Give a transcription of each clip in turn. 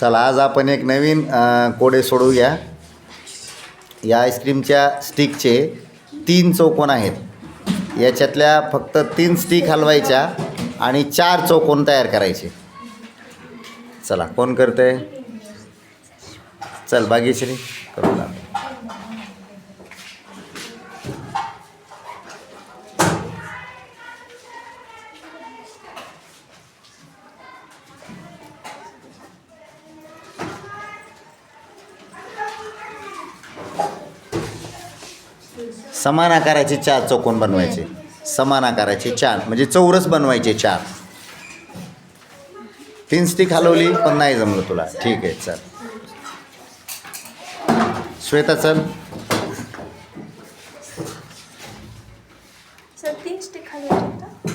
चला आज आपण एक नवीन कोडे सोडवूया. या आईस्क्रीमच्या स्टिकचे तीन चौकोन आहेत. याच्यातल्या फक्त तीन स्टिक हलवायच्या आणि चार चौकोन तयार करायचे. चला कोण करते चल भाग्यश्री करू समान आकाराचे चार चौकोन बनवायचे. समान आकाराचे चार म्हणजे चौरस बनवायचे चार. तीन स्टिक हलवली पण नाही जमलं तुला. ठीक आहे चल. श्वेता चल.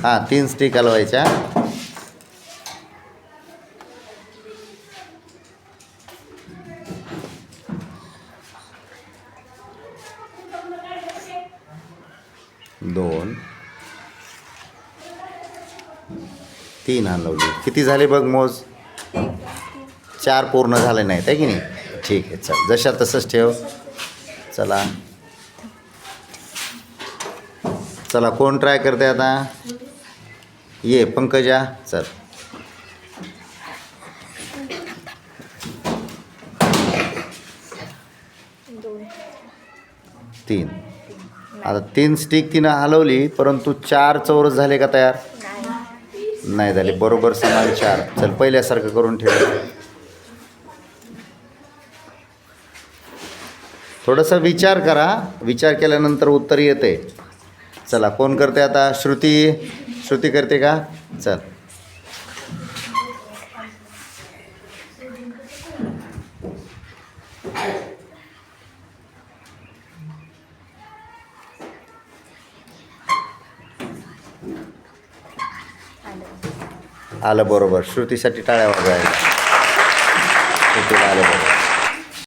हां तीन स्टिक हलवायच्या. दोन. तीन हलवली. किती झाले बघ मोज? चार पूर्ण झाले नाहीत आहे की नाही? ठीक आहे चल. जशा तसंच ठेव. चला. चला कोण ट्राय करते आता? ये पंकजा. चल. तीन. आता तीन स्टिक तिनं हलवली परंतु चार चौरस झाले का तयार? नाही झाले. बरोबर समान चार. चल पहिल्यासारखं करून ठेव. थोडंसं विचार करा. विचार केल्यानंतर उत्तर येते. चला कोण करते आता? श्रुती. श्रुती करते का? चल. आलं बरोबर. श्रुतीसाठी टाळ्या वाजवायला. श्रुतीला आलं बरोबर.